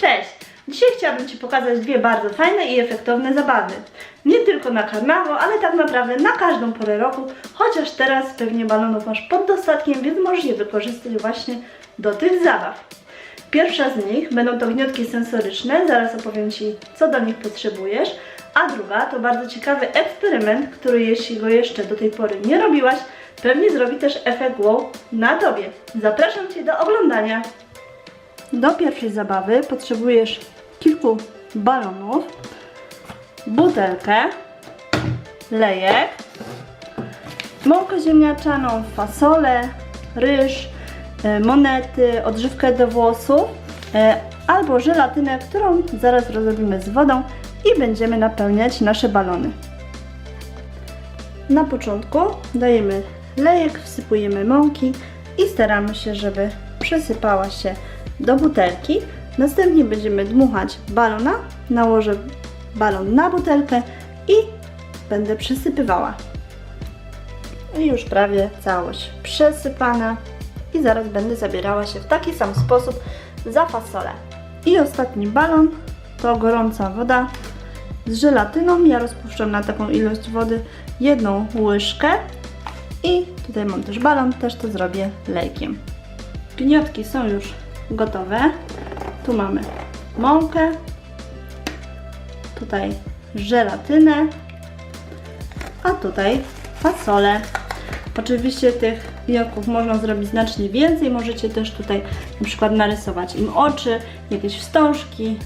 Cześć! Dzisiaj chciałabym Ci pokazać dwie bardzo fajne i efektowne zabawy. Nie tylko na karnawał, ale tak naprawdę na każdą porę roku, chociaż teraz pewnie balonów masz pod dostatkiem, więc możesz je wykorzystać właśnie do tych zabaw. Pierwsza z nich będą to gniotki sensoryczne, zaraz opowiem Ci, co do nich potrzebujesz, a druga to bardzo ciekawy eksperyment, który jeśli go jeszcze do tej pory nie robiłaś, pewnie zrobi też efekt wow na Tobie. Zapraszam Cię do oglądania. Do pierwszej zabawy potrzebujesz kilku balonów, butelkę, lejek, mąkę ziemniaczaną, fasolę, ryż, e, monety, odżywkę do włosów e, albo żelatynę, którą zaraz rozrobimy z wodą i będziemy napełniać nasze balony. Na początku dajemy lejek, wsypujemy mąki i staramy się, żeby przesypała się do butelki. Następnie będziemy dmuchać balona, nałożę balon na butelkę i będę przesypywała. I już prawie całość przesypana i zaraz będę zabierała się w taki sam sposób za fasolę. I ostatni balon to gorąca woda z żelatyną. Ja rozpuszczam na taką ilość wody jedną łyżkę i tutaj mam też balon, też to zrobię lejkiem. Gniotki są już gotowe. Tu mamy mąkę, tutaj żelatynę, a tutaj fasolę. Oczywiście tych gniotków można zrobić znacznie więcej. Możecie też tutaj na przykład narysować im oczy, jakieś wstążki,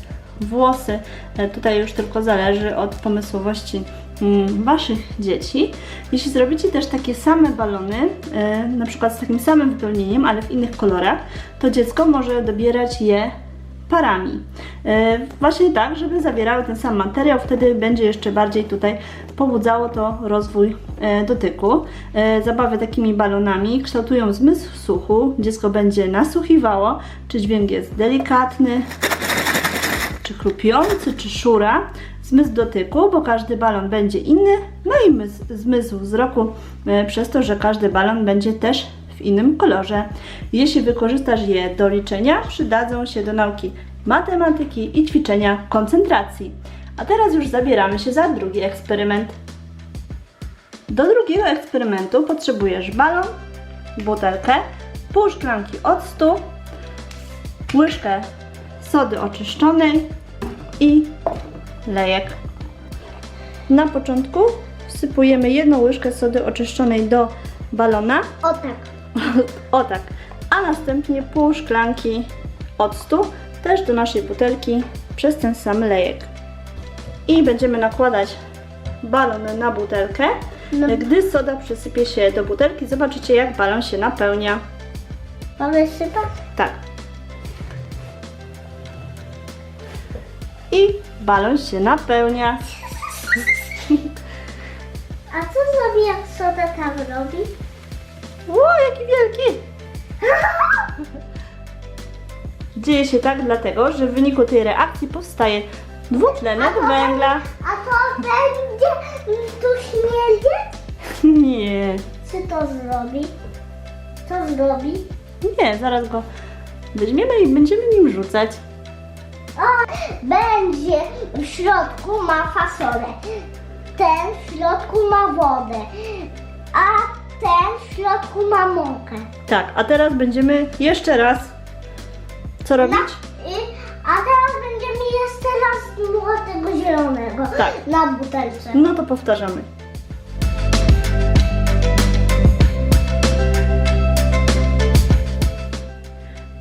włosy. E, Tutaj już tylko zależy od pomysłowości Waszych dzieci. Jeśli zrobicie też takie same balony, e, na przykład z takim samym wypełnieniem, ale w innych kolorach, to dziecko może dobierać je parami. E, Właśnie tak, żeby zawierały ten sam materiał, wtedy będzie jeszcze bardziej tutaj pobudzało to rozwój e, dotyku. Zabawy takimi balonami kształtują zmysł słuchu, dziecko będzie nasłuchiwało, czy dźwięk jest delikatny, czy chrupiący, czy szura. Zmysł dotyku, bo każdy balon będzie inny, no i mys- zmysł wzroku, e, przez to, że każdy balon będzie też w innym kolorze. Jeśli wykorzystasz je do liczenia, przydadzą się do nauki matematyki i ćwiczenia koncentracji. A teraz już zabieramy się za drugi eksperyment. Do drugiego eksperymentu potrzebujesz balon, butelkę, pół szklanki octu, łyżkę sody oczyszczonej i lejek. Na początku wsypujemy jedną łyżkę sody oczyszczonej do balona, O tak. o tak, a następnie pół szklanki octu też do naszej butelki przez ten sam lejek. I będziemy nakładać balon na butelkę. No. Gdy soda przysypie się do butelki, zobaczycie jak balon się napełnia. Mamy sypać? Tak. Balon się napełnia. A co zrobi jak soda tam robi? Ło, jaki wielki! Dzieje się tak dlatego, że w wyniku tej reakcji powstaje dwutlenek węgla. A to będzie tu śmierdzieć? Nie, Czy to zrobi? Co zrobi? nie, zaraz go weźmiemy i będziemy nim rzucać. O, będzie w środku ma fasolę. Ten w środku ma wodę. A ten w środku ma mąkę. Tak, a teraz będziemy jeszcze raz co robić? I, a teraz będziemy jeszcze raz dmuchać tego zielonego Tak. na butelce. No to powtarzamy.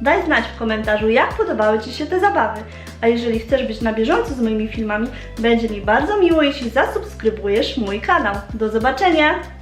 Daj znać w komentarzu, jak podobały Ci się te zabawy. A jeżeli chcesz być na bieżąco z moimi filmami, będzie mi bardzo miło, jeśli zasubskrybujesz mój kanał. Do zobaczenia!